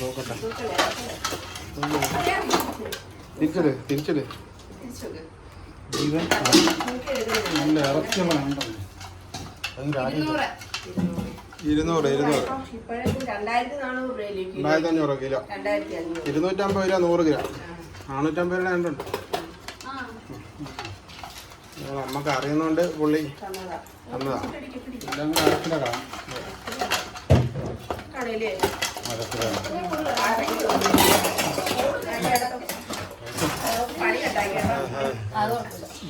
നോക്കണേ ജീവൻ ഇരുന്നൂറ്. കിലോ. ഇരുന്നൂറ്റമ്പത് രൂപ നൂറ് കിലോ. നാനൂറ്റമ്പത് രൂപ രണ്ടുണ്ട്. നമുക്ക് അറിയുന്നോണ്ട് പുള്ളി തന്നതാ. എല്ലാം കൂടെ അരക്കിലാണ്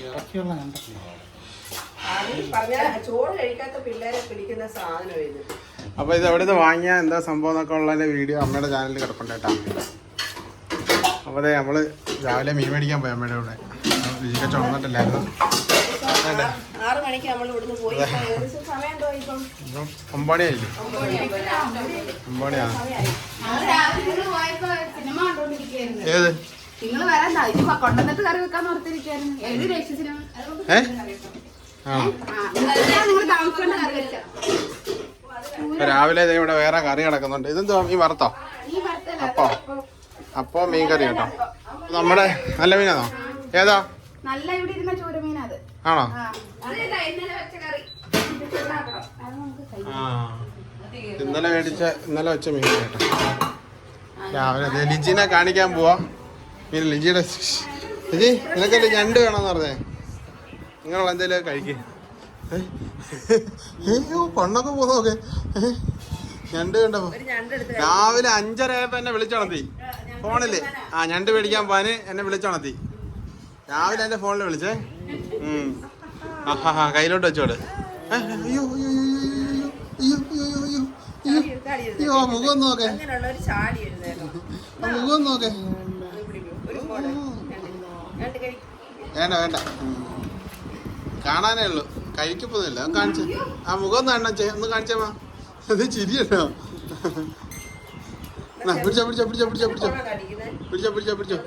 ഇറച്ചിയുള്ള കണ്ടത് പറഞ്ഞ ചോറ് കഴിക്കാത്ത പിള്ളേരെ പിടിക്കുന്ന സാധനം ഇത്. എവിടെ നിന്ന് വാങ്ങിയ എന്താ സംഭവം എന്നൊക്കെ ഉള്ള വീഡിയോ അമ്മയുടെ ചാനലിൽ കിടപ്പുണ്ട് അപ്പൊ അപ്പോൾ അതെ നമ്മൾ രാവിലെ മീൻ മേടിക്കാൻ പോയി അമ്മയുടെ കൂടെ. രുചിക്ക ചുമന്നിട്ടില്ലായിരുന്നു. ആറ് മണിക്ക് നമ്മൾ സമയം ഏത്? നിങ്ങൾ വരാൻ കറി രാവിലെ ഇവിടെ വേറെ കറി കിടക്കുന്നുണ്ട്. ഇതെന്തോ ഈ വറുത്തോ? അപ്പോ? അപ്പോ മീൻ കറി കേട്ടോ. നമ്മുടെ നല്ല മീനാണോ? ഏതാ? നല്ല ഇവിടെ ഇരുന്ന ചൂരമീനാ അത്. ആണോ? ഇന്നലെ മേടിച്ച ഇന്നലെ വെച്ച മീൻ കേട്ടോ. രാവിലെ ലിജിനെ കാണിക്കാൻ പോവാ. പിന്നെ ലിജിയുടെ ലിജി നിനക്കല്ലേ ഞണ്ട് വേണമെന്ന് പറഞ്ഞേ. നിങ്ങളുള്ള എന്തേലും കഴിക്ക്. പണ്ടൊക്കെ പോന്നോക്കെ ഞണ്ട് കണ്ടപ്പോ. രാവിലെ അഞ്ചര ആയപ്പോ എന്നെ വിളിച്ചോണത്തി. ഫോണിൽ. ആ ഞണ്ട് മേടിക്കാൻ പോവാന് എന്നെ വിളിച്ചോണത്തി. രാവിലെ എന്റെ ഫോണിൽ വിളിച്ചേ. ആഹാ കയ്യിലോട്ട് വെച്ചോട്. അയ്യോ അയ്യോ അയ്യോ അയ്യോ അയ്യോ അയ്യോ മുഖം നോക്കേ. മുഖം നോക്കേ. വേണ്ട വേണ്ട. കാണാനേ ഉള്ളൂ. കഴിക്കപ്പൊന്നുമില്ല. കാണിച്ച. ആ മുഖം ഒന്ന് കാണണം ഒന്ന് കാണിച്ചാ അത് ചിരിയല്ലോ. പിടിച്ചോ പിടിച്ചോ പിടിച്ചോ പിടിച്ചോ പിടിച്ചോ. പിടിച്ചോ പിടിച്ചോ പിടിച്ചോ.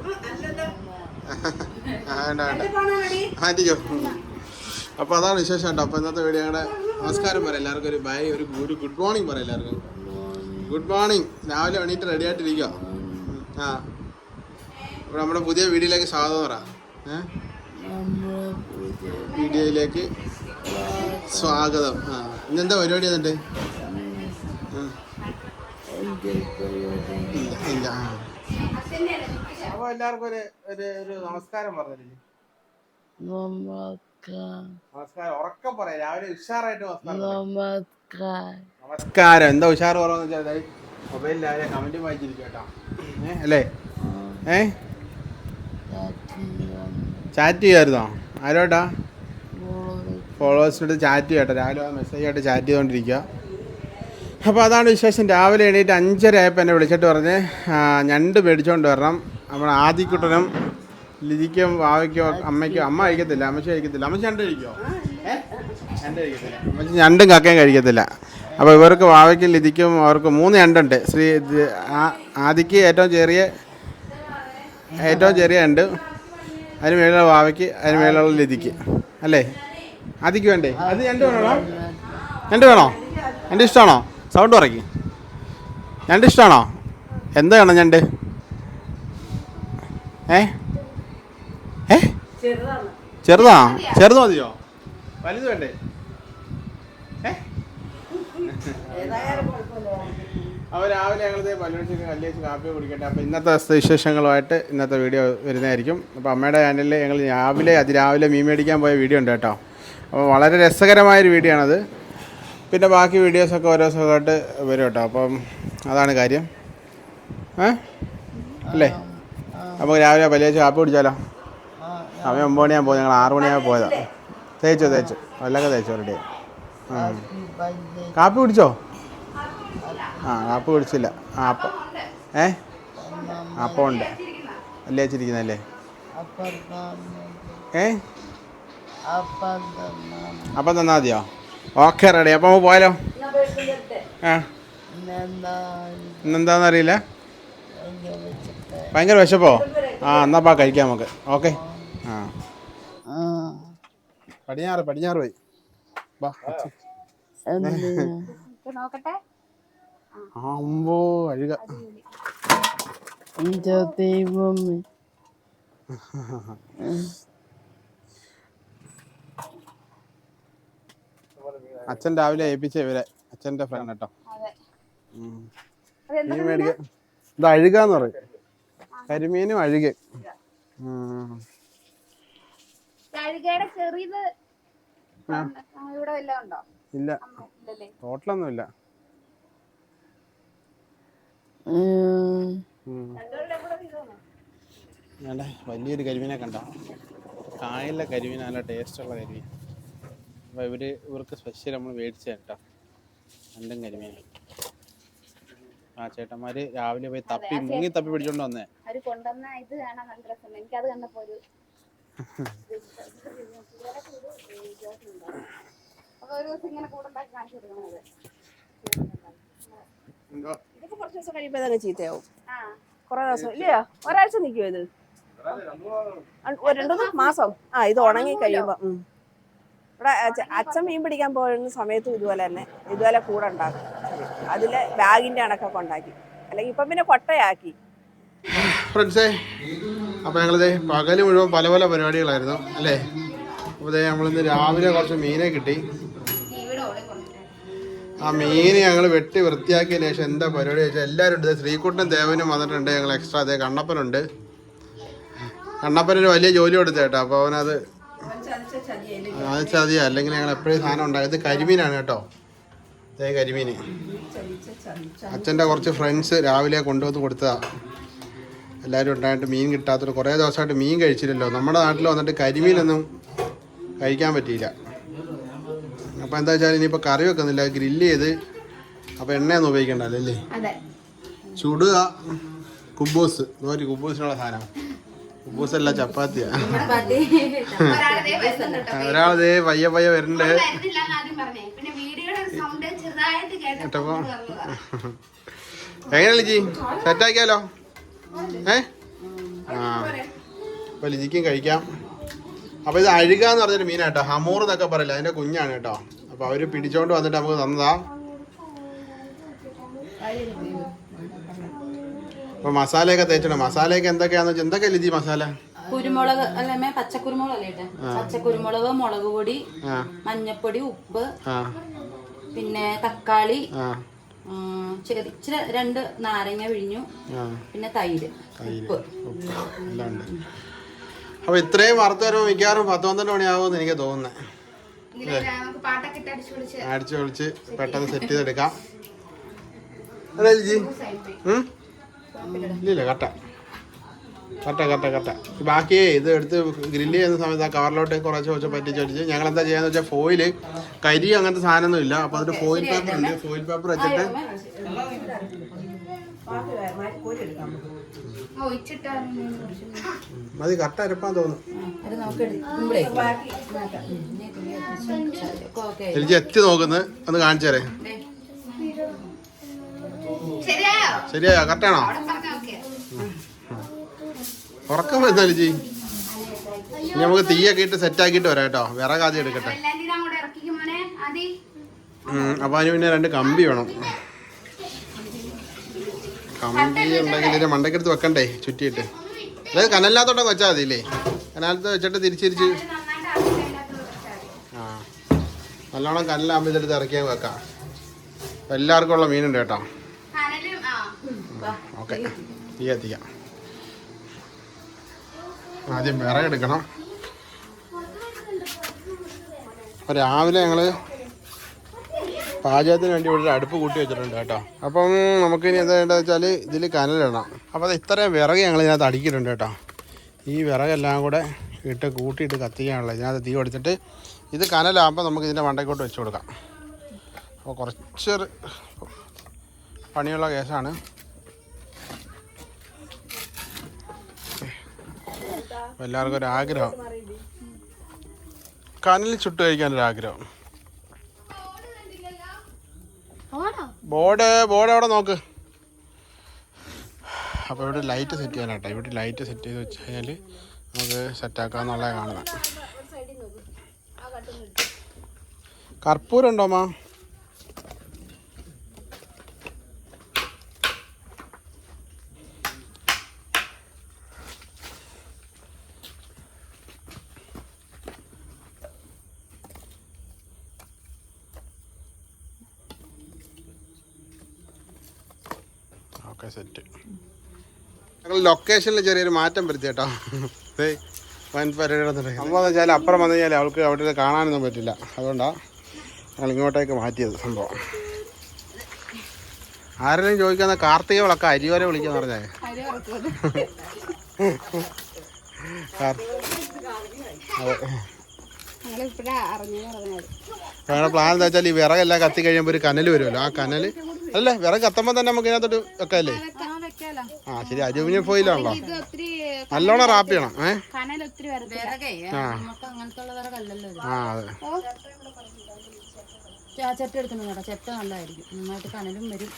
വേണ്ട വേണ്ട. പോണോ കടി മാറ്റിക്കോ. അപ്പോൾ അതാണ് വിശേഷം കേട്ടോ. അപ്പോൾ ഇന്നത്തെ വീഡിയോ ഞങ്ങളുടെ നമസ്കാരം പറയാം. എല്ലാവർക്കും ഒരു ബൈ ഒരു ഒരു ഗുഡ് മോർണിംഗ് പറയാം എല്ലാവർക്കും. ഗുഡ് മോർണിംഗ് രാവിലെ എണീറ്റ് റെഡി ആയിട്ടിരിക്കുക ആ. ഇവിടെ നമ്മുടെ പുതിയ വീഡിയോയിലേക്ക് സ്വാഗതം പറ. വീഡിയോയിലേക്ക് സ്വാഗതം. ആ. ഇന്നെന്താ പരിപാടി എന്നിട്ട്. ഇല്ല ഇല്ല ആ. അപ്പോൾ എല്ലാവർക്കും ഒരു ഒരു ഒരു നമസ്കാരം പറഞ്ഞില്ലേ നമസ്കാരം. ഉറക്കം പറയാം. രാവിലെ ഉഷാറായിട്ട് നമസ്കാരം. എന്താ ഉഷാർ കുറവെന്ന് വെച്ചാൽ മൊബൈലിൽ ആരെ കമന്റ് വായിച്ചിരിക്കും കേട്ടോ ഏ അല്ലേ? ഏ? ചാറ്റ് ചെയ്യായിരുന്നോ? ആരോട്ടാ? ഫോളോവേഴ്സിനോട് ചാറ്റ് ചെയ്യട്ടെ. രാവിലെ മെസ്സേജ് ആയിട്ട് ചാറ്റ് ചെയ്തുകൊണ്ടിരിക്കുക അപ്പോൾ അതാണ് വിശേഷം. രാവിലെ എണീറ്റ് അഞ്ചര ആയപ്പോൾ എന്നെ വിളിച്ചിട്ട് പറഞ്ഞ് ഞണ്ട് മേടിച്ചുകൊണ്ട് വരണം. നമ്മുടെ ആദിക്കുട്ടനും ലിജിക്കും വാവയ്ക്കോ അമ്മയ്ക്കോ അമ്മ കഴിക്കത്തില്ല അമ്മച്ചി കഴിക്കത്തില്ല. അമ്മച്ചി ഞണ്ട് കഴിക്കോ? ഞണ്ട് കഴിക്കത്തില്ല. അമ്മച്ചി ഞണ്ടും കക്കയും കഴിക്കത്തില്ല. അപ്പോൾ ഇവർക്ക് വാവയ്ക്കും ലിജിക്കും അവർക്ക് മൂന്ന് ഞണ്ടുണ്ട് ശ്രീ ആദിക്ക് ഏറ്റവും ചെറിയ ഏറ്റവും ചെറിയ ഞണ്ട് അതിന് മേലുള്ള വാവയ്ക്ക് അതിന് മേലുള്ള ലിതിക്ക് അല്ലേ? ആദിക്ക് വേണ്ടേ? അത് ഞണ്ട് വേണോ? ഞണ്ട് വേണോ? ഞണ്ട് ഇഷ്ടമാണോ? സൗണ്ട് പറയ്ക്ക് ഞണ്ട് ഇഷ്ടമാണോ? എന്ത് വേണം ഞണ്ട് ഏ? ഏ? ചെറുതാ? ചെറുത് മതിയോ? വലുത് വേണ്ടേ? അപ്പോൾ രാവിലെ ഞങ്ങൾ പല്ലുവെച്ച് കല്ലേച്ച് കാപ്പി കുടിക്കട്ടെ. അപ്പോൾ ഇന്നത്തെ വിശേഷങ്ങളുമായിട്ട് ഇന്നത്തെ വീഡിയോ വരുന്നതായിരിക്കും. അപ്പോൾ അമ്മയുടെ ചാനലിൽ ഞങ്ങൾ രാവിലെ അതിരാവിലെ മീൻ മേടിക്കാൻ പോയ വീഡിയോ ഉണ്ട് കേട്ടോ. അപ്പോൾ വളരെ രസകരമായൊരു വീഡിയോ ആണത്. പിന്നെ ബാക്കി വീഡിയോസൊക്കെ ഓരോ ദിവസമായിട്ട് വരും കേട്ടോ. അപ്പം അതാണ് കാര്യം. ഏ? അല്ലേ? നമുക്ക് രാവിലെ വലിയ ചാപ്പ് കുടിച്ചാലോ? സമയം ഒമ്പത് മണിയാകുമ്പോൾ പോയത് ഞങ്ങൾ ആറ് മണിയാകുമ്പോൾ പോയതാണ് തേച്ചോ തേച്ചു. വല്ലൊക്കെ തേച്ചോ റെഡി ആ. കാപ്പി കുടിച്ചോ? ആ കാപ്പി കുടിച്ചില്ല. ആ അപ്പം ഏ അപ്പം ഉണ്ട് അല്ലേ? വെച്ചിരിക്കുന്നല്ലേ ഏ? അപ്പം തന്നാ മതിയോ? Okay ready. അപ്പം പോയാലോ? ആ. ഇന്നെന്താന്ന് അറിയില്ല ഭയങ്കര വിശപ്പോ? ആ എന്നാ പാ കഴിക്കാം നമുക്ക്. ഓക്കെ. ആ. പടിഞ്ഞാറ് പടിഞ്ഞാറ് പോയി. വാ നോക്കട്ടെ? അമ്പോ അഴുക. അച്ഛൻ രാവിലെ ഏൽപ്പിച്ച ഇവരെ. അച്ഛന്റെ ഫ്രണ്ട് കേട്ടോ ഇത് അഴുകാന്ന് പറയും. കരിമീനും അഴുകെ. ഉം. ചെറിയത് ആ, ഇവിടെ വല്ലതും ഉണ്ടോ? ഇല്ല. അമ്മ, ഇല്ലല്ലേ? ടോട്ടലൊന്നും ഇല്ല ഉം. ഉം. വലിയൊരു കരിമീനെ കണ്ട? കായലിലെ കരിമീൻ നല്ല ടേസ്റ്റുള്ള കരിമീൻ. അപ്പോൾ ഇവർ ഇവർക്ക് സ്പെഷ്യൽ നമ്മൾ മേടിച്ചു കേട്ടോ. രണ്ടും കരിമീൻ. ആ ചേട്ടന്മാര് രാവിലെ പോയി തപ്പി മുങ്ങി തപ്പി പിടിച്ചോണ്ട് വന്നേ. അവർ കൊണ്ടുവന്ന ഇത് കാണാൻ നല്ല എനിക്കത് കണ്ടപ്പോ ഒരു അപ്പൊ ഒരു ദിവസം ഇങ്ങനെ കാണിച്ചു കൊടുക്കണത് ഇതൊക്കെ കുറച്ച് ദിവസം കഴിയുമ്പോൾ അതങ്ങ് ചീത്തയാവും. ആ. കുറെ ദിവസം. ഇല്ലയോ? ഒരാഴ്ച നിക്കുവോ ഇത്? രണ്ടു മാസം. ആ ഇത് ഉണങ്ങി കഴിയുമ്പോ. ഇവിടെ അച്ഛ- അച്ഛൻ മീൻ പിടിക്കാൻ പോകുന്ന സമയത്തും ഇതുപോലെ തന്നെ. ഇതുപോലെ കൂടെ ഉണ്ടാക്കും. അതിൽ ബാഗിന്റെ അണക്കൊക്കെ ഉണ്ടാക്കി. അല്ലെങ്കിൽ ഇപ്പം പിന്നെ കൊട്ടയാക്കി. ഫ്രണ്ട്സേ അപ്പോൾ ഞങ്ങളിത് പകൽ മുഴുവൻ പല പല പരിപാടികളായിരുന്നു അല്ലേ? അപ്പോൾ നമ്മളിന്ന് രാവിലെ കുറച്ച് മീനെ കിട്ടി. ആ മീൻ ഞങ്ങൾ വെട്ടി വൃത്തിയാക്കിയതിന് ശേഷം എന്താ പരിപാടി വെച്ചാൽ എല്ലാവരും ഉണ്ട്. ശ്രീകുട്ടനും ദേവനും വന്നിട്ടുണ്ട് ഞങ്ങൾ എക്സ്ട്രാ അതേ കണ്ണപ്പനുണ്ട്. കണ്ണപ്പനൊരു വലിയ ജോലി കൊടുത്തേട്ടോ അപ്പോൾ അവനത് അത് ചതിയാ അല്ലെങ്കിൽ ഞങ്ങൾ എപ്പോഴും സാധനം ഉണ്ടായത് കരിമീനാണ് കേട്ടോ. ഇതേ കരിമീൻ അച്ഛന്റെ കുറച്ച് ഫ്രണ്ട്സ് രാവിലെ കൊണ്ടുവന്ന് കൊടുത്തതാ. എല്ലാവരും ഉണ്ടായിട്ട് മീൻ കിട്ടാത്തൊരു കുറേ ദിവസമായിട്ട് മീൻ കഴിച്ചില്ലല്ലോ. നമ്മുടെ നാട്ടിൽ വന്നിട്ട് കരിമീനൊന്നും കഴിക്കാൻ പറ്റിയില്ല. അപ്പോൾ എന്താ വെച്ചാൽ ഇനിയിപ്പോൾ കറി വെക്കുന്നില്ല. ഗ്രില്ല് ചെയ്ത് അപ്പോൾ എണ്ണയൊന്നും ഉപയോഗിക്കണ്ടല്ലോ അല്ലേ? ചുടുക കുബൂസ്. ഇതുപോലെ കുബൂസിനുള്ള സാധനം. കുബൂസ് അല്ല ചപ്പാത്തിയാ ഒരാളതേ കേട്ടോ. പയ്യ പയ്യ വരണ്ട്. കേട്ടപ്പോ എങ്ങനെയാ എങ്ങനെ ലിജി സെറ്റാക്കിയാലോ ഏ? ആ. അപ്പൊ ലിജിക്കും കഴിക്കാം. അപ്പൊ ഇത് അഴുക എന്ന് പറഞ്ഞൊരു മീനാട്ടോ. ഹമൂർ എന്നൊക്കെ പറയില്ല? അതിന്റെ കുഞ്ഞാണ് കേട്ടോ. അപ്പൊ അവർ പിടിച്ചോണ്ട് വന്നിട്ട് നമുക്ക് തന്നതാ. അപ്പൊ മസാലയൊക്കെ തേച്ചണം മസാലയൊക്കെ എന്തൊക്കെയാന്ന് വെച്ചാൽ എന്തൊക്കെ ലിജി മസാല? കുരുമുളക് അല്ലേ പച്ചക്കുരുമുളക് അല്ലേ പച്ചക്കുരുമുളക് മുളക് പൊടി മഞ്ഞപ്പൊടി ഉപ്പ് പിന്നെ തക്കാളി ഇച്ചിരി രണ്ട് നാരങ്ങ പിഴിഞ്ഞു പിന്നെ തൈര് ഉപ്പ്. അപ്പൊ ഇത്രയും വറുത്ത് വരുമ്പോൾ മിക്കവാറും പത്ത് പന്ത്രണ്ട് മണിയാവുമെന്ന് എനിക്ക് തോന്നുന്നത് അടിച്ചു പൊളിച്ച് പെട്ടെന്ന് സെറ്റ് ചെയ്തെടുക്കാം. അല്ലേ ലിജി? ഉം? ഇല്ലില്ല കട്ട. കട്ട കട്ട കട്ട. ബാക്കി ഇത് എടുത്ത് ഗ്രില്ല് ചെയ്യുന്ന സമയത്ത് ആ കവറിലോട്ട് കുറച്ച് കുറച്ച് പറ്റിച്ച് ചോദിച്ചു ഞങ്ങൾ എന്താ ചെയ്യാന്ന് വെച്ചാൽ ഫോയിൽ കരി അങ്ങനത്തെ സാധനമൊന്നും ഇല്ല. അപ്പോൾ അതിന്റെ ഫോയിൽ പേപ്പർ ഉണ്ട്. ഫോയിൽ പേപ്പർ വെച്ചിട്ട് മതി കട്ട അരപ്പാൻ തോന്നുന്നു. എത്തി നോക്കുന്നത് ഒന്ന് കാണിച്ചു തരേ ശരിയായോ? കറക്റ്റാണോ ഉറക്കം വരുന്നാലും എലിജി ഇനി നമുക്ക് തീയൊക്കെ ഇട്ട് സെറ്റ് ആക്കിയിട്ട് വരാം കേട്ടോ. വിറക് ആദ്യം എടുക്കട്ടെ അപ്പൊ അതിന് പിന്നെ രണ്ട് കമ്പി വേണം. കമ്പി ഉണ്ടെങ്കിൽ ഇതിന്റെ മണ്ടക്കെടുത്ത് വെക്കണ്ടേ ചുറ്റിയിട്ട്. അതായത് കനലിനകത്തോട്ടൊക്കെ വെച്ചാൽ മതി അല്ലേ കനാലത്ത് വെച്ചിട്ട് തിരിച്ചിരിച്ച്. ആ നല്ലോണം കനലാകുമ്പോൾ ഇതെടുത്ത് ഇറക്കിയാൽ വെക്കാം. എല്ലാവർക്കും ഉള്ള മീനുണ്ട് കേട്ടോ. ഓക്കെ. തീ കത്തിക്കാം ആദ്യം വിറകെടുക്കണം അപ്പോൾ രാവിലെ ഞങ്ങൾ പാചകത്തിന് വേണ്ടി ഇവിടെ അടുപ്പ് കൂട്ടി വെച്ചിട്ടുണ്ട് കേട്ടോ. അപ്പം നമുക്കിനി എന്താ വേണ്ടത് വെച്ചാൽ ഇതിൽ കനലിടണം അപ്പോൾ അത് ഇത്രയും വിറക് ഞങ്ങൾ ഇതിനകത്ത് അടിക്കിയിട്ടുണ്ട് കേട്ടോ. ഈ വിറകെല്ലാം കൂടെ ഇട്ട് കൂട്ടിയിട്ട് കത്തിക്കാനുള്ള ഇതിനകത്ത് തീ കൊടുത്തിട്ട് ഇത് കനലാകുമ്പോൾ നമുക്ക് ഇതിന്റെ മണ്ടയ്ക്കോട്ട് വെച്ച് കൊടുക്കാം. അപ്പോൾ കുറച്ച് പണിയുള്ള കേസാണ്. എല്ലാവർക്കും ഒരു ആഗ്രഹം കനലിൽ ചുട്ട് കഴിക്കാനൊരാഗ്രഹം ബോർഡ് ബോർഡ് അവിടെ നോക്ക് അപ്പോൾ ഇവിടെ ലൈറ്റ് സെറ്റ് ചെയ്യാനാട്ടോ ഇവിടെ ലൈറ്റ് സെറ്റ് ചെയ്ത് വെച്ച് കഴിഞ്ഞാൽ നമുക്ക് സെറ്റാക്കാന്നുള്ളത് കാണുന്നത് കർപ്പൂരം ഉണ്ടോ അമ്മ ഓക്കെ സെറ്റ് ഞങ്ങൾ ലൊക്കേഷനിൽ ചെറിയൊരു മാറ്റം വരുത്തി കേട്ടോ. വൻ പരിപാടി സംഭവം വെച്ചാൽ അപ്പുറം വന്നു കഴിഞ്ഞാൽ അവൾക്ക് അവിടെ കാണാനൊന്നും പറ്റില്ല. അതുകൊണ്ടാണ് ഞങ്ങൾ ഇങ്ങോട്ടേക്ക് മാറ്റിയത് സംഭവം. ആരെങ്കിലും ചോദിക്കുന്ന കാർത്തിക വിളക്ക അരിവരെ വിളിക്കാന്ന് പറഞ്ഞേ ഞങ്ങളുടെ പ്ലാൻ എന്താ വെച്ചാൽ ഈ വിറകെല്ലാം കത്തി കഴിയുമ്പോൾ ഒരു കനൽ വരുമല്ലോ. ആ കനൽ അല്ലേ വിറക് കത്തുമ്പോൾ തന്നെ നമുക്ക് ഇതിനകത്തോട്ട് വെക്കല്ലേ? ആ ശരി. അലൂമിനിയം ഫോയിലാണല്ലോ. നല്ലോണം റാപ്പ് ചെയ്യണം ഏ? ഇത്. ആ അതെ. ആ ചെറ്റ എടുക്കണം കേട്ടോ. ചെട്ട നല്ലതായിരിക്കും. നന്നായിട്ട് കനലും വരും.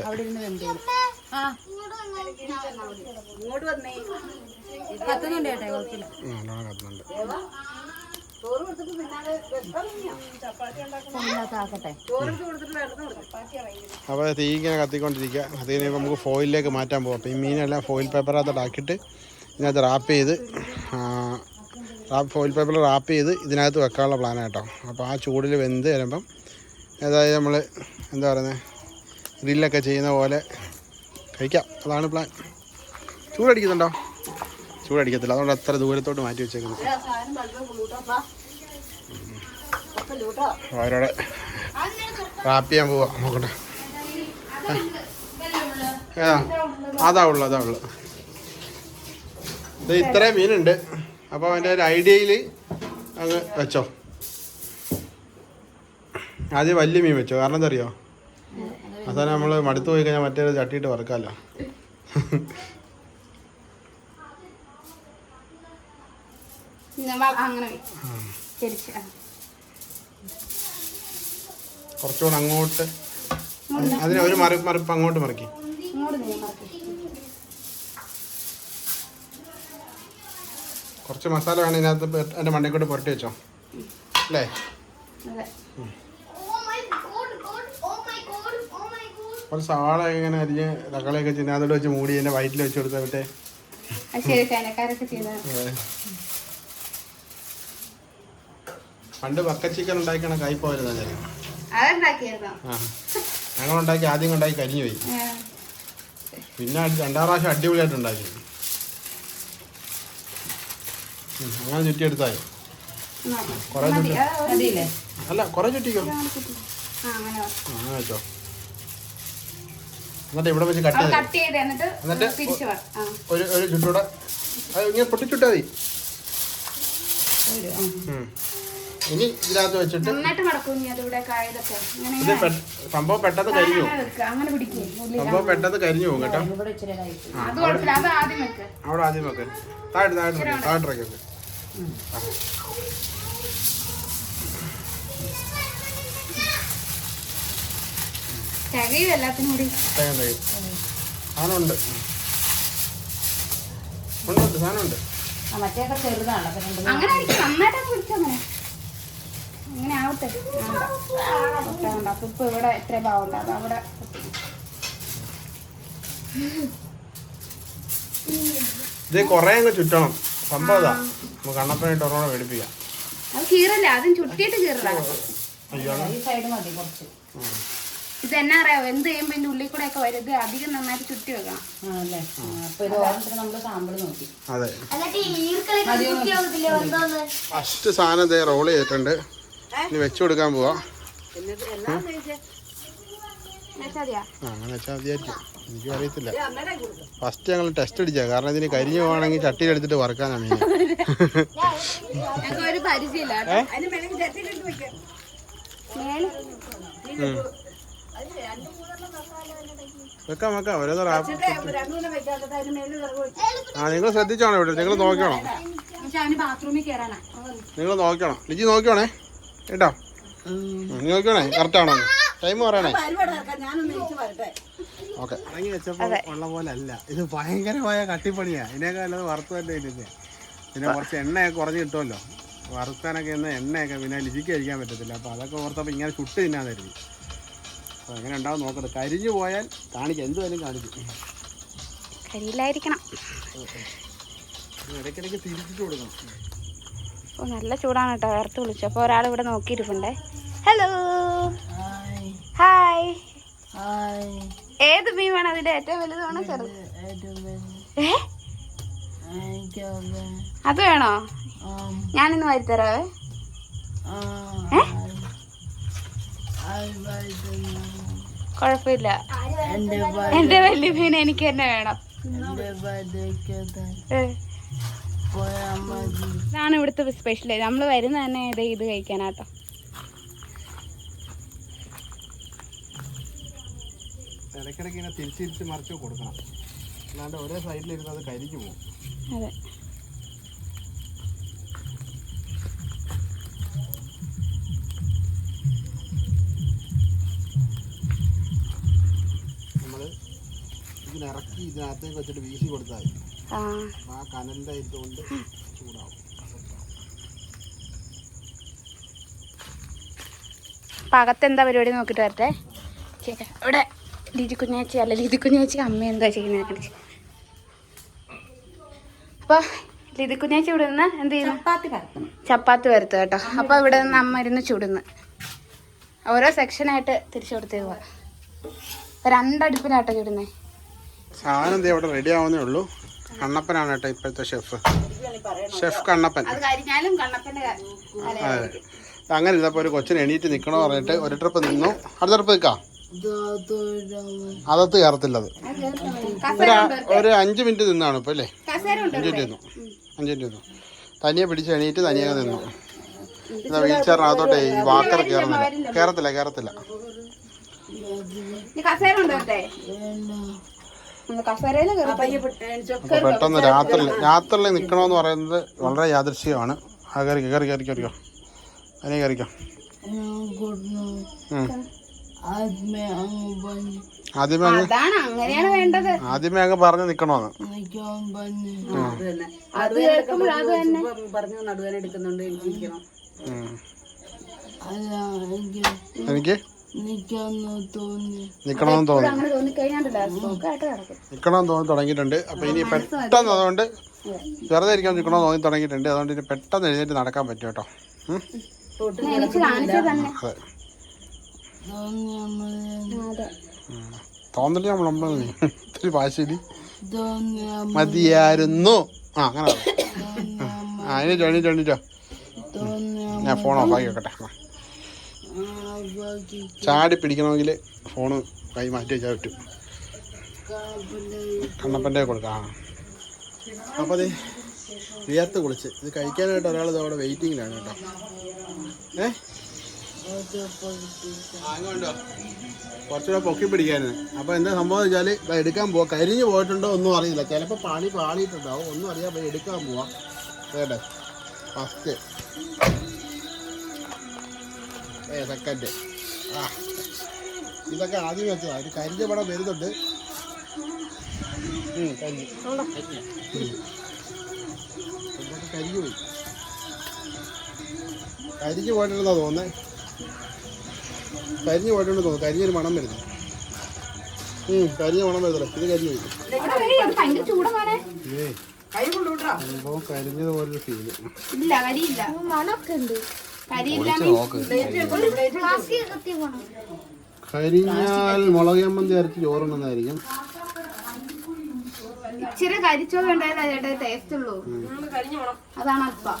അവിടെ ഇരുന്ന് വെന്തോളും ആ. കത്തുന്നുണ്ട് ചേട്ടാ കുഴപ്പമില്ല അപ്പോൾ തീ ഇങ്ങനെ കത്തിക്കൊണ്ടിരിക്കുക. അത് കഴിഞ്ഞാൽ നമുക്ക് ഫോയിലിലേക്ക് മാറ്റാൻ പോകാം അപ്പോൾ ഈ മീനെല്ലാം ഫോയിൽ പേപ്പറിനകത്തോട്ട് ആക്കിയിട്ട് ഇതിനകത്ത് റാപ്പ് ചെയ്ത് റാപ്പ് ഫോയിൽ പേപ്പറിൽ റാപ്പ് ചെയ്ത് ഇതിനകത്ത് വെക്കാനുള്ള പ്ലാനാണ് കേട്ടോ. അപ്പോൾ ആ ചൂടിൽ വെന്ത് വരുമ്പം അതായത് നമ്മൾ എന്താ പറയുന്നത് ഗ്രില്ലൊക്കെ ചെയ്യുന്ന പോലെ കഴിക്കാം. അതാണ് പ്ലാൻ ചൂടടിക്കുന്നുണ്ടോ? ചൂടടിക്കത്തില്ല. അതുകൊണ്ട് അത്ര ദൂരത്തോട്ട് മാറ്റി വെച്ചേക്കുന്നത് അവരോടെ റാപ്പ് ചെയ്യാൻ പോവാ. നോക്കട്ടെ. ഏതാ അതാ ഉള്ളു അതാ ഉള്ളു. ഇത് ഇത്രയും മീനുണ്ട്. അപ്പോൾ അവന്റെ ഒരു ഐഡിയയിൽ അങ്ങ് വെച്ചോ. ആദ്യം വലിയ മീൻ വെച്ചോ. കാരണം എന്തറിയോ അവസാനം നമ്മൾ മടുത്തു പോയി കഴിഞ്ഞാൽ മറ്റേ ചട്ടിയിട്ട് വറക്കാമല്ലോ അങ്ങനെ വെക്ക്. തിരിച്ച് കുറച്ചുകൂടെ അങ്ങോട്ട്. അതിനെ ഒരു മറി മറിപ്പ് അങ്ങോട്ട് മറിക്കി. കുറച്ച് മസാല വേണം ഇതിനകത്ത്. എന്റെ മണ്ടയിൽ കൂടെ പുരട്ടി വെച്ചോ. അല്ലേ. കുറച്ച് സവാള ഇങ്ങനെ അരിഞ്ഞ് തക്കാളിയൊക്കെ ചിന്നകത്തോട്ട് വെച്ച് മൂടി എന്റെ വയറ്റിൽ വെച്ച് കൊടുത്താൽ വിട്ടേ ആ, ശരി ചൈനക്കാരൊക്കെ. പണ്ട് ബക്ക ചിക്കൻ ഉണ്ടാക്കിയാണ് കൈ ഞാൻ ആ. ഞങ്ങൾ ഉണ്ടാക്കി ആദ്യം ഉണ്ടാക്കി കരിഞ്ഞു പോയി. പിന്നെ രണ്ടാം പ്രാവശ്യം അടിപൊളിയായിട്ട് ഉണ്ടാക്കി. അങ്ങനെ ചുറ്റിയെടുത്താൽ നോക്കാം. കുറേ. ചുറ്റി. അല്ല കുറേ ചുറ്റിക്കോ? ആ, അങ്ങനെ വെച്ചോ. എന്നിട്ട് ഇവിടെ വെച്ച് കട്ട് ചെയ്ത് എന്നിട്ട് ഒരു ഒരു ചുറ്റൂടെ. ഇങ്ങനെ പൊട്ടിച്ചുട്ടാ മതി. ഇനി ഇതിനകത്ത് വെച്ചിട്ട് നന്നായിട്ട് മടക്കും ഇനി അതിവിടെ കായതൊക്കെ അങ്ങനെ ഇത് പെ- സംഭവം പെട്ടെന്ന് കരിഞ്ഞു പോകും. അങ്ങനെ പിടിക്കും. സംഭവം പെട്ടെന്ന് കരിഞ്ഞു പോകും കേട്ടോ. ഇവിടെ ഇച്ചിരി അത് കുഴപ്പമില്ല. അത് ആദ്യം വെക്ക്. അവിടെ ആദ്യം വെക്ക്. താഴെ താഴെ വെക്ക്, താഴെ ഇറക്കി വെക്ക്. തികയും എല്ലാത്തിനും കൂടി. തേങ്ങ തേങ്ങ സാധനമുണ്ട്. ഉണ്ട് ഉണ്ട് സാധനമുണ്ട്. ആ ചെറുതാണ്. അപ്പൊ രണ്ട് അങ്ങനെ നന്നായിട്ട് പിടിച്ചു അങ്ങനെ ആവട്ടെ. വേണ്ട അപ്പൊ ഇപ്പൊ ഇവിടെ എത്ര ഭാവമുണ്ട് അത് അവിടെ ഇത് കുറേ അങ്ങ് ചുറ്റണം. സംഭവം ഇതാ. നമുക്ക് കണ്ണപ്പനായിട്ട് ഒരെണ്ണം മേടിപ്പിക്കാം. അത് കീറല്ല? അതും ചുട്ടിയിട്ട് കീറലാണ് അയ്യോ. ഈ സൈഡ് മതി കുറച്ച്. ഇത് എന്നാ അറിയാവോ? എന്ത് ചെയ്യുമ്പോ ഇതിന്റെ ഉള്ളിൽ കൂടെ ഒക്കെ വരും? ഇത് അധികം നന്നായിട്ട് ചുറ്റി വെക്കണം. ആ അല്ലേ? ആ, അപ്പൊ ഇത് ഓരോരുത്തർ നമ്മൾ സാമ്പിൾ നോക്കി? ഫസ്റ്റ് സാധനം റോൾ ചെയ്തിട്ടുണ്ട്. ഇനി വെച്ചു കൊടുക്കാൻ പോവാ. അങ്ങനെ വെച്ചാൽ മതിയായിരിക്കും. എനിക്ക് അറിയത്തില്ല. ഫസ്റ്റ് ഞങ്ങൾ ടെസ്റ്റ് അടിച്ചാ കാരണം ഇതിന് കരിഞ്ഞു പോകണമെങ്കിൽ ചട്ടിയിൽ എടുത്തിട്ട് വറക്കാനാണ് മീൻ വെക്കാം. വെക്കാം ഓരോ ആ നിങ്ങൾ ശ്രദ്ധിച്ചോണോ ഇവിടെ. നിങ്ങൾ നോക്കണം. നിങ്ങൾ നോക്കണം. ലിജി നോക്കണേ കേട്ടോ. നീ നോക്കണേ കറക്റ്റ് ആണോ ടൈം പറയണേ. ഓക്കെ ഇറങ്ങി വെച്ചപ്പോൾ ഉള്ള പോലെ അല്ല ഇത് ഭയങ്കരമായ കട്ടിപ്പണിയാ. ഇതിനൊക്കെ അല്ലാതെ വറുത്ത് തന്നെ ഇതിന്റെ പിന്നെ കുറച്ച് എണ്ണയൊക്കെ കുറഞ്ഞ് കിട്ടുമല്ലോ. വറുക്കാനൊക്കെ ഇന്ന് എണ്ണയൊക്കെ പിന്നെ ലിജിക്ക് കഴിക്കാൻ പറ്റത്തില്ല. അപ്പോൾ അതൊക്കെ ഓർത്തപ്പോൾ ഇങ്ങനെ ചുട്ട് തിന്നാന്നായിരുന്നു അപ്പോൾ എങ്ങനെ ഉണ്ടാവും നോക്കട്ടെ. കരിഞ്ഞു പോയാൽ കാണിക്ക. എന്തുവായാലും കാണിക്കും. കരിയിലായിരിക്കണം. ഇടയ്ക്കിടയ്ക്ക് തിരിച്ചിട്ട് കൊടുക്കണം. ഓ നല്ല ചൂടാണ് കേട്ടോ വേർത്ത് വിളിച്ചു. അപ്പോൾ ഒരാൾ ഇവിടെ നോക്കിയിരിപ്പുണ്ടേ. ഹലോ ഹായ് ഏത് മീൻ വേണം അതിന്റെ ഏറ്റവും വലുതാണോ ചെറുത്? ഏ? അത് വേണോ? ഞാനിന്ന് വരുത്തരാവേ. ഏ? കുഴപ്പമില്ല. എന്റെ വലിയ മീൻ എനിക്ക് തന്നെ വേണം. ഇതാണ് ഇവിടുത്തെ സ്പെഷ്യൽ നമ്മൾ വരുന്ന തന്നെ ഇത് ഇത് കഴിക്കാനാട്ടോ. ഇടയ്ക്കിടയ്ക്ക് ഇങ്ങനെ തിരിച്ച് തിരിച്ച് മറിച്ച് കൊടുക്കണം. അല്ലാണ്ട് ഒരേ സൈഡിലിരുന്ന് അത് കരിഞ്ഞു പോകും. അതെ. നമ്മൾ ഇതിനിറക്കി ഇതിനകത്തേക്ക് വെച്ചിട്ട് വീശി കൊടുത്താൽ ആ. കനലിന്റെ ഇതുകൊണ്ട് ചൂടാവും. അപ്പം എന്താ പരിപാടി നോക്കിട്ട് വരട്ടെ? ചേട്ടാ ഇവിടെ ലിജി കുഞ്ഞാച്ചി അല്ല ലിജി കുഞ്ഞാച്ചി അമ്മ എന്താ ചെയ്യുന്നത് കാണിച്ച് അപ്പോൾ ലിജി കുഞ്ഞാച്ചി ഇവിടെ നിന്ന് എന്ത് ചെയ്യുന്നു? ചപ്പാത്തി വരുത്തുക കേട്ടോ. അപ്പോൾ ഇവിടെ നിന്ന് അമ്മ ഇരുന്ന് ചുടുന്ന്. ഓരോ സെക്ഷനായിട്ട് തിരിച്ചു കൊടുത്തേ പോവാ. രണ്ടടുപ്പിലാട്ടോ ചുടുന്നേ. സാധനം റെഡി ആവുന്നേ ഉള്ളൂ. കണ്ണപ്പനാണ് കേട്ടോ ഇപ്പോഴത്തെ ഷെഫ് ഷെഫ് കണ്ണപ്പൻ. അത് അങ്ങനെ ഇരുന്നപ്പോൾ ഒരു കൊച്ചിന് എണീറ്റ് നിൽക്കണോ പറഞ്ഞിട്ട് ഒരു ട്രിപ്പ് നിന്നു. അടുത്ത ട്രിപ്പ് നിൽക്കാം അതത്ത് കയറത്തില്ല അത് ഒരു ഒരു അഞ്ച് മിനിറ്റ് നിന്നാണ് ഇപ്പോൾ അല്ലേ? കസേര ഉണ്ട് അഞ്ച് മിനിറ്റ് നിന്നു. അഞ്ച് മിനിറ്റ് നിന്നു. തനിയെ പിടിച്ച് എണീറ്റ് തനിയെ നിന്നു. എന്നാ വീൽ ചെയറിനകത്തോട്ടെ ഈ വാക്കർ കയറുന്നില്ല. കയറത്തില്ല കയറത്തില്ല. കസേരയിൽ പെട്ടെന്ന് രാത്രി രാത്രിയിൽ നിൽക്കണമെന്ന് പറയുന്നത് വളരെ യാദൃശ്യമാണ്. ആ കയറി കയറി കയറി കയറിക്കോ അതിനെ കയറിക്കോ. ആദ്യമേ അങ്ങ് ആദ്യമേ അങ്ങ് പറഞ്ഞ് നിക്കണോന്ന്. എനിക്ക്? നിൽക്കണമെന്ന് തോന്നി. നിൽക്കണമെന്ന് തോന്നി. തുടങ്ങിയിട്ടുണ്ട്. അപ്പോൾ ഇനി പെട്ടെന്ന് അതുകൊണ്ട് വെറുതെ ഇരിക്കാൻ നിക്കണമെന്ന് തോന്നി തുടങ്ങിയിട്ടുണ്ട്. അതുകൊണ്ട് ഇനി പെട്ടെന്ന് എഴുന്നേറ്റ് നടക്കാൻ പറ്റും കേട്ടോ. തോന്നില്ല നമ്മൾ നമ്മൾ ഇത്തിരി മതിയായിരുന്നു. ആ അങ്ങനെ. ആ ഇനി എണീറ്റോ എണീറ്റോ ഞാൻ ഫോൺ ഓഫ് ആക്കി വെക്കട്ടെ ആ. ചാടി പിടിക്കണമെങ്കിൽ ഫോണ് കൈ മാറ്റി വെച്ചാൽ പറ്റും. കണ്ണപ്പന്റെ കൊടുക്കാം അപ്പോൾ അത് വിയർത്ത് കുളിച്ച്. ഇത് കഴിക്കാനായിട്ട് ഒരാൾ അവിടെ വെയിറ്റിങ്ങിലാണ് കേട്ടോ. ഏ? കുറച്ചുകൂടെ പൊക്കി പിടിക്കാന് അപ്പോൾ എന്താ സംഭവം വെച്ചാൽ എടുക്കാൻ പോവാം. കരിഞ്ഞു പോയിട്ടുണ്ടോ ഒന്നും അറിയില്ല. ചിലപ്പോൾ പണി പാളിയിട്ടുണ്ടാവും. ഒന്നും അറിയാം എടുക്കാൻ പോവാം. വേണ്ടേ ഫസ്റ്റ് ഏ സെക്കൻഡ് ആ. ഇതൊക്കെ ആദ്യം വെച്ചതാ. ഒരു കരിഞ്ഞ പടം വരുന്നുണ്ട്. കരിഞ്ഞു. പോയി. കരിഞ്ഞു പോയിട്ടുണ്ടെന്നാ തോന്നുന്നത് കരിഞ്ഞു പോയിട്ടുണ്ട് തോന്നുന്നു. കരിഞ്ഞൊരു മണം വരുന്നു. ഉം, കരിഞ്ഞ മണം വരുന്നില്ല ഇത് കരിഞ്ഞു പോയി. കരിഞ്ഞതുപോലൊരു ഫീൽ ഇല്ല കരിയില്ല. മണമൊക്കെ ഉണ്ട്. കരിഞ്ഞാൽ മുളക് ചമ്മന്തി അരച്ച് ചോറുണ്ടെന്നായിരിക്കും. ഇച്ചിരി കരിച്ചോ വേണ്ടായാലേ ചേട്ടാ ടേസ്റ്റ് ഉള്ളൂ. അതാണ് അല്പം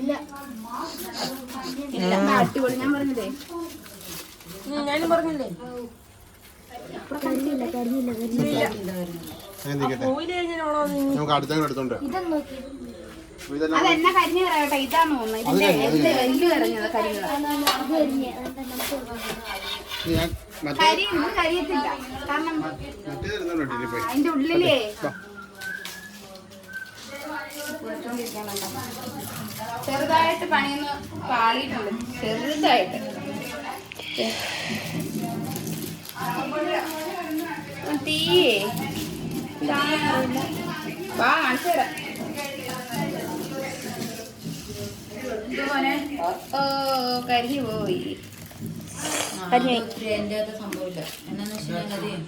ഇല്ല. അടിപൊളി. ഞാൻ പറഞ്ഞില്ലേ? ഞാനും പറഞ്ഞില്ലേ? കരിഞ്ഞില്ല നമുക്ക് അടുത്ത എടുത്തോണ്ട് അതെന്നെ കരിഞ്ഞു കയറട്ടെ ഇതാന്ന് ഇതിന്റെ കരഞ്ഞത് കരിയത്തില്ല. കാരണം അതിന്റെ ഉള്ളിലേ. ചെറുതായിട്ട് പണിയൊന്ന് പാളിയിട്ടുണ്ട്. ചെറുതായിട്ട്. തീയേ വാ കാണിച്ചു തരാം. ഓ കരിഞ്ഞു പോയി. എന്റെ അത് സംഭവമില്ല. എന്നാന്ന് വെച്ചിട്ടുണ്ടെങ്കിൽ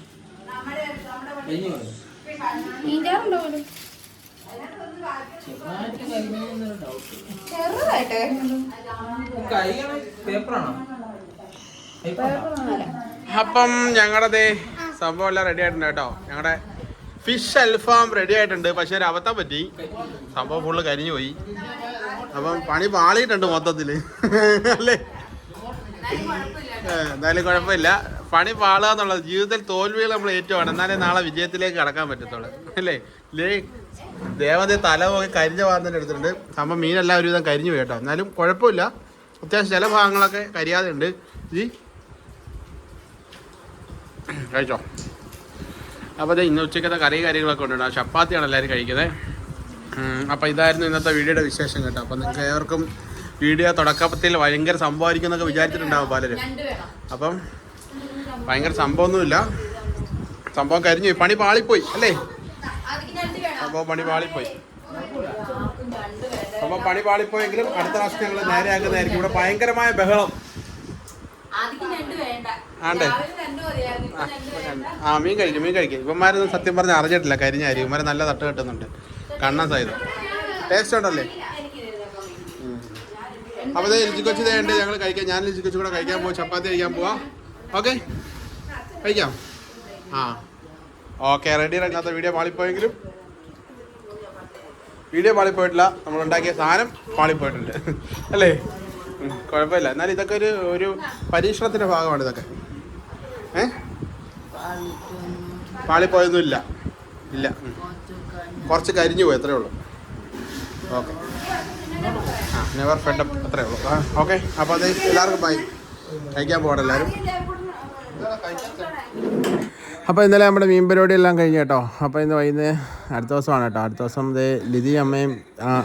ചെറുതായിട്ട് പേപ്പറാണോ അപ്പം ഞങ്ങളുടെ സംഭവം എല്ലാം റെഡി ആയിട്ടുണ്ട് കേട്ടോ. ഞങ്ങളുടെ ഫിഷ് അൽഫാം റെഡി ആയിട്ടുണ്ട്. പക്ഷെ ഒരു അബദ്ധം പറ്റി. സംഭവം ഫുള്ള് കരിഞ്ഞു പോയി. അപ്പം പണി പാളിയിട്ടുണ്ട് മൊത്തത്തിൽ അല്ലേ? എന്തായാലും കുഴപ്പമില്ല. പണി പാളുക എന്നുള്ളത് ജീവിതത്തിൽ തോൽവികൾ നമ്മൾ ഏറ്റുവാണ് എന്നാലേ നാളെ വിജയത്തിലേക്ക് കടക്കാൻ പറ്റത്തുള്ളൂ. അല്ലേ? ലേ തല പോയി കരിഞ്ഞ ഭാഗം തന്നെ എടുത്തിട്ടുണ്ട് സംഭവം മീനെല്ലാം ഒരുവിധം കരിഞ്ഞു പോയി കേട്ടോ. എന്നാലും കുഴപ്പമില്ല. അത്യാവശ്യം ചില ഭാഗങ്ങളൊക്കെ കരിയാതെ ഉണ്ട് ജി? കഴിച്ചോ. അപ്പോൾ അതെ ഇന്ന് ഉച്ചക്കത്തെ കറി കാര്യങ്ങളൊക്കെ ഉണ്ട് ചപ്പാത്തിയാണ് എല്ലാവരും കഴിക്കുന്നത്. അപ്പോൾ ഇതായിരുന്നു ഇന്നത്തെ വീഡിയോയുടെ വിശേഷം കേട്ടോ. അപ്പോൾ നിങ്ങൾക്ക് ഏവർക്കും വീഡിയോ തുടക്കത്തിൽ ഭയങ്കര സംഭവമായിരിക്കും വിചാരിച്ചിട്ടുണ്ടാവും പലരും. അപ്പം ഭയങ്കര സംഭവമൊന്നുമില്ല. സംഭവം കരിഞ്ഞു. പണി പാളിപ്പോയി അല്ലേ? അപ്പോൾ പണി പാളിപ്പോയി. അപ്പോൾ പണി പാളിപ്പോയെങ്കിലും അടുത്ത പ്രാവശ്യം ഞങ്ങൾ നേരെയാക്കുന്നതായിരിക്കും. ഇവിടെ ഭയങ്കരമായ ബഹളം. ആണ്ടേ. ആ മീൻ കഴിക്കും മീൻ കഴിക്കും. ഇവന്മാരൊന്നും സത്യം പറഞ്ഞാൽ അറിഞ്ഞിട്ടില്ല കരിഞ്ഞാരി ഇവന്മാരെ നല്ല തട്ട് കിട്ടുന്നുണ്ട്. കണ്ണൻ സൈതം ടേസ്റ്റ് ഉണ്ടല്ലേ? അപ്പോൾ ഇതേ ലിജി കൊച്ചു ഉണ്ട്. ഞങ്ങൾ കഴിക്കാം. ഞാൻ ലിജി കൊച്ചു കൂടെ കഴിക്കാൻ പോവാം. ചപ്പാത്തി കഴിക്കാൻ പോവാം. ഓക്കെ? കഴിക്കാം. ആ. ഓക്കെ റെഡി ഇന്നത്തെ വീഡിയോ പാളിപ്പോയെങ്കിലും വീഡിയോ പാളിപ്പോയിട്ടില്ല നമ്മൾ ഉണ്ടാക്കിയ സാധനം പാളിപ്പോയിട്ടുണ്ട് അല്ലേ? കുഴപ്പമില്ല. എന്നാലും ഇതൊക്കെ ഒരു ഒരു പരീക്ഷണത്തിന്റെ ഭാഗമാണ് ഇതൊക്കെ. ഏ? പാളിപ്പോയൊന്നും ഇല്ല. ഇല്ല കുറച്ച് കരിഞ്ഞു പോയി അത്രേ ഉള്ളൂ. ഓക്കെ. ആ നെവർ ഫെഡ് അത്രേ ഉള്ളൂ. ആ ഓക്കെ. അപ്പോൾ അത് എല്ലാവർക്കും ബൈ കഴിക്കാൻ പോകണം എല്ലാവരും. അപ്പോൾ ഇന്നലെ നമ്മുടെ മീൻ പരിപാടി എല്ലാം കഴിഞ്ഞ് കേട്ടോ. അപ്പോൾ ഇന്ന് വൈകുന്നേരം അടുത്ത ദിവസമാണ് കേട്ടോ. അടുത്ത ദിവസം ഇത് ലിതി അമ്മയും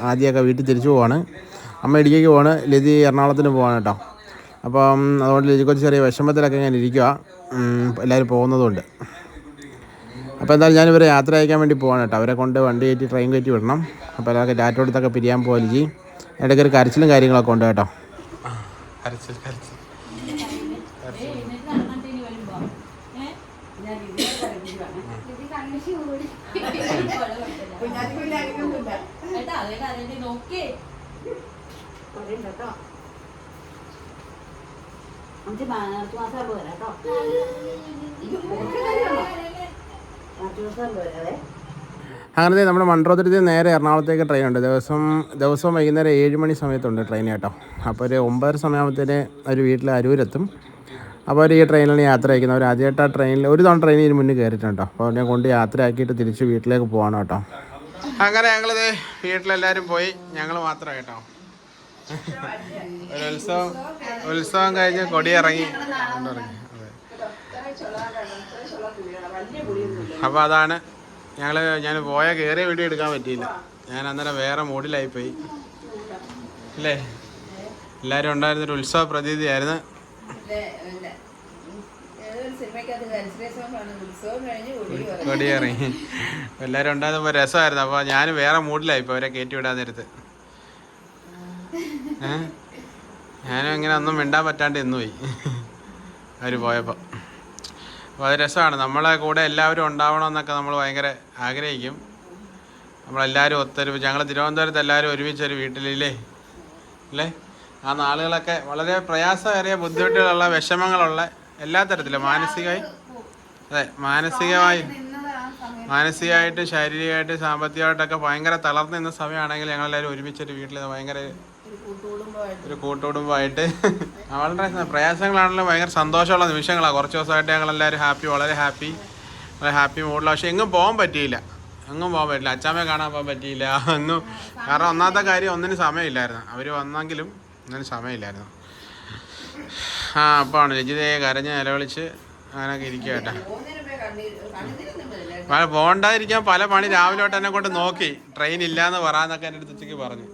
ആദ്യമൊക്കെ വീട്ടിൽ തിരിച്ചു പോവാണ്. അമ്മ ഇടുക്കിക്ക് പോവാണ്. ലിതി എറണാകുളത്തിന് പോവാണ് കേട്ടോ. അപ്പം അതുകൊണ്ട് ലിജി ചെറിയ വിഷമത്തിലൊക്കെ ഇങ്ങനെ ഇരിക്കുക എല്ലാവരും പോകുന്നതുകൊണ്ട്. അപ്പോൾ എന്തായാലും ഞാനിവരെ യാത്ര അയക്കാൻ വേണ്ടി പോവാണ് കേട്ടോ. അവരെ കൊണ്ട് വണ്ടി കയറ്റി ട്രെയിൻ കയറ്റി വിടണം. അപ്പോൾ എല്ലാവർക്കും ഡാറ്റ കൊടുത്തൊക്കെ പിരിയാൻ പോകലി ലിജി. ഇടയ്ക്ക് ഒരു കരച്ചിലും കാര്യങ്ങളൊക്കെ ഉണ്ട് കേട്ടോ. കരച്ചിൽ മാർച്ച് മാസം ആകുമ്പോൾ വരാം കേട്ടോ മാർച്ച് മാസം ആകുമ്പോൾ വരാവേ അങ്ങനെ നമ്മുടെ മൺട്രോത്തുരുത്തി നേരെ എറണാകുളത്തേക്ക് ട്രെയിൻ ഉണ്ട് ദിവസം ദിവസം വൈകുന്നേരം ഏഴ് മണി സമയത്തുണ്ട് ട്രെയിൻ കേട്ടോ. അപ്പോൾ ഒരു ഒമ്പതര സമയമാകുമ്പോഴത്തേന് ഒരു വീട്ടിൽ അരൂരെത്തും. അപ്പോൾ അവർ ഈ ട്രെയിനിലാണ് യാത്ര അയക്കുന്നത് അവർ ആദ്യമായിട്ട് ആ ട്രെയിനിൽ ഒരു തവണ ട്രെയിനിൽ ഇതിന് മുന്നിൽ കയറിയിട്ടുണ്ടോ അപ്പോൾ അവനെ കൊണ്ട് യാത്ര ആക്കിയിട്ട് തിരിച്ച് വീട്ടിലേക്ക് പോകണം കേട്ടോ. അങ്ങനെ ഞങ്ങളിത് വീട്ടിലെല്ലാവരും പോയി. ഞങ്ങൾ മാത്രം കേട്ടോ. ഉത്സവം ഉത്സവം കഴിഞ്ഞ് കൊടിയിറങ്ങി. കൊണ്ടിറങ്ങി അതെ. അപ്പോൾ അതാണ് ഞങ്ങൾ ഞാൻ പോയ കയറിയ വീഡിയോ എടുക്കാൻ പറ്റിയില്ല. ഞാൻ അന്നേരം വേറെ മൂഡിലായിപ്പോയി. അല്ലേ? എല്ലാവരും ഉണ്ടായിരുന്നൊരു ഉത്സവ പ്രതീതിയായിരുന്നു. കൊടിയേറി. എല്ലാവരും ഉണ്ടായിരുന്നപ്പോൾ രസമായിരുന്നു. അപ്പോൾ ഞാൻ വേറെ മൂഡിലായിപ്പോൾ അവരെ കയറ്റി വിടാൻ നേരത്ത്. ഞാനും ഇങ്ങനെ ഒന്നും മിണ്ടാൻ പറ്റാണ്ട് ഇന്ന് പോയി അവർ പോയപ്പോൾ അപ്പോൾ അത് രസമാണ്. നമ്മളെ കൂടെ എല്ലാവരും ഉണ്ടാവണമെന്നൊക്കെ നമ്മൾ ഭയങ്കര ആഗ്രഹിക്കും. നമ്മളെല്ലാവരും ഒത്തൊരുമിച്ച് ഞങ്ങൾ തിരുവനന്തപുരത്ത് എല്ലാവരും ഒരുമിച്ചൊരു വീട്ടിലില്ലേ? അല്ലേ? ആ നാളുകളൊക്കെ വളരെ പ്രയാസമേറിയ ബുദ്ധിമുട്ടുകളുള്ള വിഷമങ്ങളുള്ള എല്ലാ തരത്തിലും. മാനസികമായി അതെ മാനസികമായി മാനസികമായിട്ട് ശാരീരികമായിട്ട് സാമ്പത്തികമായിട്ടൊക്കെ ഭയങ്കര തളർന്നു നിന്ന സമയമാണെങ്കിൽ ഞങ്ങളെല്ലാവരും ഒരുമിച്ചൊരു വീട്ടിൽ ഭയങ്കര ഒരു കൂട്ടുകുടുംബമായിട്ട്. വളരെ പ്രയാസങ്ങളാണെങ്കിലും ഭയങ്കര സന്തോഷമുള്ള നിമിഷങ്ങളാണ് കുറച്ച് ദിവസമായിട്ട് ഞങ്ങൾ എല്ലാവരും ഹാപ്പി വളരെ ഹാപ്പി. വളരെ ഹാപ്പി മൂഡിലാണ് പക്ഷെ എങ്ങും പോകാൻ പറ്റിയില്ല. എങ്ങും പോകാൻ പറ്റില്ല അച്ചാമ്മയെ കാണാൻ പോകാൻ പറ്റിയില്ല. ഒന്നും. കാരണം ഒന്നാമത്തെ കാര്യം ഒന്നിനും സമയമില്ലായിരുന്നു. അവർ വന്നെങ്കിലും ഒന്നിനും സമയമില്ലായിരുന്നു. ആ അപ്പോൾ ആണ് രജിതയെ കരഞ്ഞ് നിലവിളിച്ച് അങ്ങനെയൊക്കെ ഇരിക്കുക കേട്ടോ പോകണ്ടായിരിക്കാൻ പല പണി രാവിലെ തൊട്ട് എന്നെ കൊണ്ട് നോക്കി. ട്രെയിൻ ഇല്ലാന്ന് പറയാന്നൊക്കെ എന്റെ അടുത്ത് ഉച്ചയ്ക്ക് പറഞ്ഞു.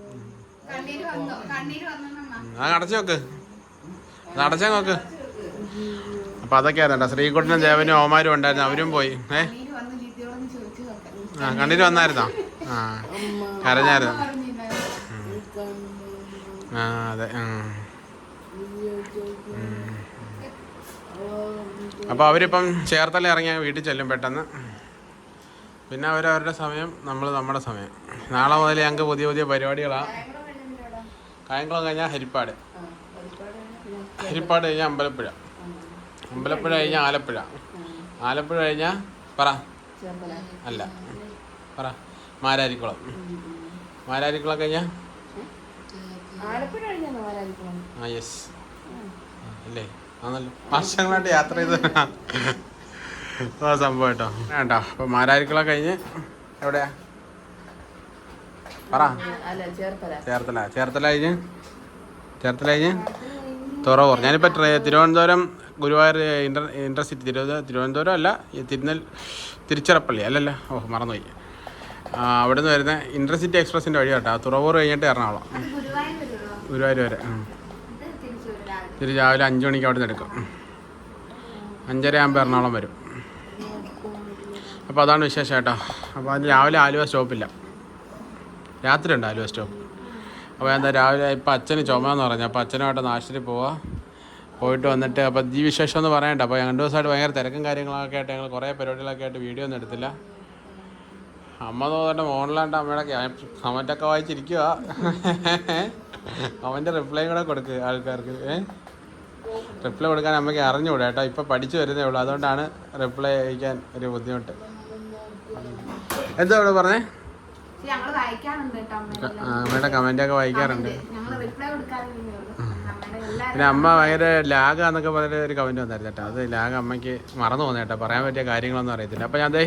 അടച്ചു നോക്ക് അടച്ചാ നോക്ക് അപ്പൊ അതൊക്കെയായിരുന്നു കേട്ടോ ശ്രീകുട്ടനും ദേവനും ഓമാരും ഉണ്ടായിരുന്നു. അവരും പോയി. ഏ? ആ കണ്ണീര് വന്നായിരുന്നോ? ആ കരഞ്ഞായിരുന്നു? ആ അതെ. അപ്പോൾ അവരിപ്പം ചേർത്തല ഇറങ്ങിയ വീട്ടിൽ ചെല്ലും പെട്ടെന്ന്. പിന്നെ അവരവരുടെ സമയം നമ്മൾ നമ്മുടെ സമയം. നാളെ മുതൽ ഞങ്ങൾക്ക് പുതിയ പുതിയ പരിപാടികളാണ് കായംകുളം കഴിഞ്ഞാൽ ഹരിപ്പാട്. ഹരിപ്പാട് കഴിഞ്ഞാൽ അമ്പലപ്പുഴ. അമ്പലപ്പുഴ കഴിഞ്ഞാൽ ആലപ്പുഴ. ആലപ്പുഴ കഴിഞ്ഞാൽ പറ. അല്ല. പറ. മാരാരിക്കുളം. മാരാരിക്കുളം കഴിഞ്ഞാൽ ആ യെസ്. അല്ലേ? ആണല്ലോ വർഷങ്ങളായിട്ട് യാത്ര ചെയ്ത് ആ സംഭവം കേട്ടോ. വേണ്ട. അപ്പോൾ മാരാരിക്കുളം കഴിഞ്ഞ് എവിടെയാ? പറ. ചേർത്തല. ചേർത്തല. ചേർത്തല കഴിഞ്ഞ്? ചേർത്തല കഴിഞ്ഞ്? തുറവൂർ. ഞാനിപ്പോൾ തിരുവനന്തപുരം ഗുരുവായൂർ ഇന്റർ ഇന്റർസിറ്റി തിരുവനന്തപുരം തിരുവനന്തപുരം അല്ല തിരുനെൽ തിരുച്ചിറപ്പള്ളി അല്ലല്ല. ഓ മറന്നുപോയി. അവിടെ നിന്ന് വരുന്ന ഇന്റർസിറ്റി എക്സ്പ്രസിന്റെ വഴി കേട്ടോ. തുറവൂർ കഴിഞ്ഞിട്ട് എറണാകുളം. ഗുരുവായൂർ വരെ തിരി രാവിലെ അഞ്ച് മണിക്ക് അവിടെ നിന്ന് എടുക്കും. അഞ്ചര ആകുമ്പോൾ എറണാകുളം വരും. അപ്പോൾ അതാണ് വിശേഷം കേട്ടോ. അപ്പോൾ അത് രാവിലെ ആലുവ സ്റ്റോപ്പില്ല. രാത്രി ഉണ്ട് ആലുവ സ്റ്റോപ്പ്. അപ്പോൾ എന്താ രാവിലെ ഇപ്പം അച്ഛന് ചുമയെന്ന് പറഞ്ഞു. അപ്പോൾ അച്ഛനുമായിട്ട് നാശത്തിൽ പോവാം. പോയിട്ട് വന്നിട്ട് അപ്പോൾ ഈ വിശേഷം എന്ന് പറയണ്ട. അപ്പോൾ രണ്ട് ദിവസമായിട്ട് ഭയങ്കര തിരക്കും കാര്യങ്ങളൊക്കെ ആയിട്ട് ഞങ്ങൾ കുറേ പരിപാടികളൊക്കെ ആയിട്ട് വീഡിയോ ഒന്നും എടുത്തില്ല. അമ്മ തോന്നിട്ട് മോണിലാണ്ട് അമ്മയുടെ കമന്റൊക്കെ വായിച്ചിരിക്കുക അവന്റെ റിപ്ലൈ കൂടെ കൊടുക്ക് ആൾക്കാർക്ക്. റിപ്ലൈ കൊടുക്കാൻ അമ്മയ്ക്ക് അറിഞ്ഞുകൂടാ കേട്ടോ. ഇപ്പം പഠിച്ചു വരുന്നേ ഉള്ളൂ. അതുകൊണ്ടാണ് റിപ്ലൈ അയക്കാൻ ഒരു ബുദ്ധിമുട്ട്. എന്താ ഇവിടെ പറഞ്ഞേ? ഞങ്ങൾ വായിക്കാറുണ്ട് കേട്ടോ അമ്മയുടെ കമന്റ് കമന്റൊക്കെ വായിക്കാറുണ്ട് പിന്നെ അമ്മ ഭയങ്കര ലാഗ് എന്നൊക്കെ പറഞ്ഞ ഒരു കമന്റ് വന്നായിരുന്നു കേട്ടോ. അത് ലാഗ് അമ്മയ്ക്ക് മറന്നു പോകുന്ന കേട്ടോ. പറയാൻ പറ്റിയ കാര്യങ്ങളൊന്നും അറിയത്തില്ല. അപ്പൊ ഞാൻ അതേ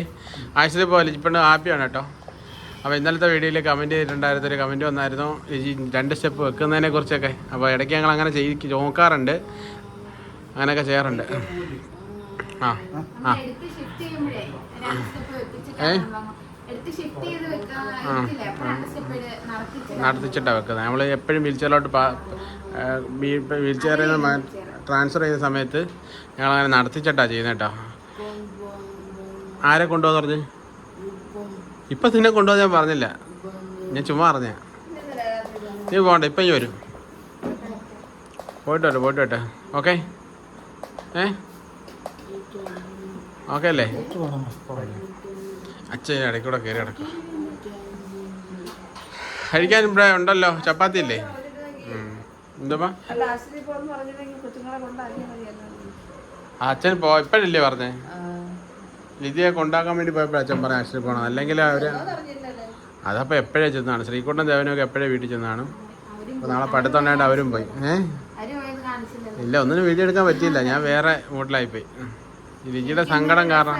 ആശുപത്രി പോലെ ഇപ്പം ഹാപ്പിയാണ് കേട്ടോ. അപ്പോൾ ഇന്നലത്തെ വീഡിയോയിൽ കമന്റ് ചെയ്തിട്ടുണ്ടായിരുന്ന ഒരു കമന്റ് വന്നായിരുന്നു. ഈ രണ്ട് സ്റ്റെപ്പ് വെക്കുന്നതിനെ കുറിച്ചൊക്കെ. അപ്പോൾ ഇടയ്ക്ക് ഞങ്ങൾ അങ്ങനെ ചെയ്ത് നോക്കാറുണ്ട്. അങ്ങനെയൊക്കെ ചെയ്യാറുണ്ട്. ആ ആ. നമ്മൾ നടത്തിച്ചിട്ട് നടത്തിച്ചിട്ടാണ് വെക്കുന്നത്. നമ്മൾ എപ്പോഴും വീൽ ചെയറിലോട്ട് വീൽ ചെയറിൽ നിന്ന് ട്രാൻസ്ഫർ ചെയ്ത സമയത്ത് ഞങ്ങളങ്ങനെ നടത്തിച്ചിട്ടാണ് ചെയ്യുന്നത് കേട്ടോ ആരെ കൊണ്ടുപോകാൻ പറഞ്ഞു? ഇപ്പം നിന്നെ കൊണ്ടുപോകാൻ ഞാൻ പറഞ്ഞില്ല. ഞാൻ ചുമ്മാ പറഞ്ഞ നീ പോകണ്ട ഇപ്പം ഈ വരും. പോയിട്ട് വരട്ടെ പോയിട്ട് വരട്ടെ. ഓക്കെ? ഏ? ഓക്കെ അല്ലേ? അച്ഛൻ ഇടയ്ക്കൂടെ കയറി കിടക്കുക കഴിക്കാൻ ഇവിടെ ഉണ്ടല്ലോ. ചപ്പാത്തി ഇല്ലേ? എന്താ അച്ഛൻ പോ ഇപ്പോഴല്ലേ പറഞ്ഞേ? ലിതിയെ കൊണ്ടാക്കാൻ വേണ്ടി പോയപ്പോൾ അച്ഛൻ പറഞ്ഞ ആശുപത്രി പോകണം അല്ലെങ്കിൽ അവർ അതപ്പോൾ എപ്പോഴേ ചെന്നാണ്? ശ്രീകുട്ടൻ ദേവനൊക്കെ എപ്പോഴേ വീട്ടിൽ ചെന്നാണ്? അപ്പോൾ നാളെ പഠിത്തമുണ്ടായിട്ട് അവരും പോയി. ഏഹ് അവർ ഇല്ല ഒന്നിനും വീഡിയോ എടുക്കാൻ പറ്റിയില്ല. ഞാൻ വേറെ മൂട്ടിലായിപ്പോയി പോയി. ലിജിയുടെ സങ്കടം കാരണം.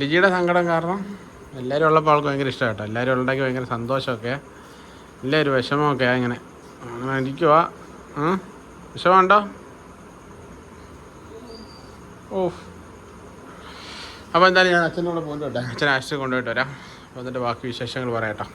ലിജിയുടെ സങ്കടം കാരണം എല്ലാവരും ഉള്ളപ്പോൾ ആൾക്ക് ഭയങ്കര ഇഷ്ടം കേട്ടോ എല്ലാവരും ഉള്ളതൊക്കെ ഭയങ്കര സന്തോഷമൊക്കെ. എല്ലാവരും വിഷമമൊക്കെ ഇങ്ങനെ. അങ്ങനെ ഇരിക്കുവാ. വിഷമമുണ്ടോ? ഓ അപ്പോൾ എന്തായാലും ഞാൻ അച്ഛനോട് പോകുന്നുണ്ട് അച്ഛൻ ആശുപത്രി കൊണ്ടുപോയിട്ട് വരാം. അപ്പോൾ എന്നിട്ട് ബാക്കി വിശേഷങ്ങൾ പറയാം കേട്ടോ.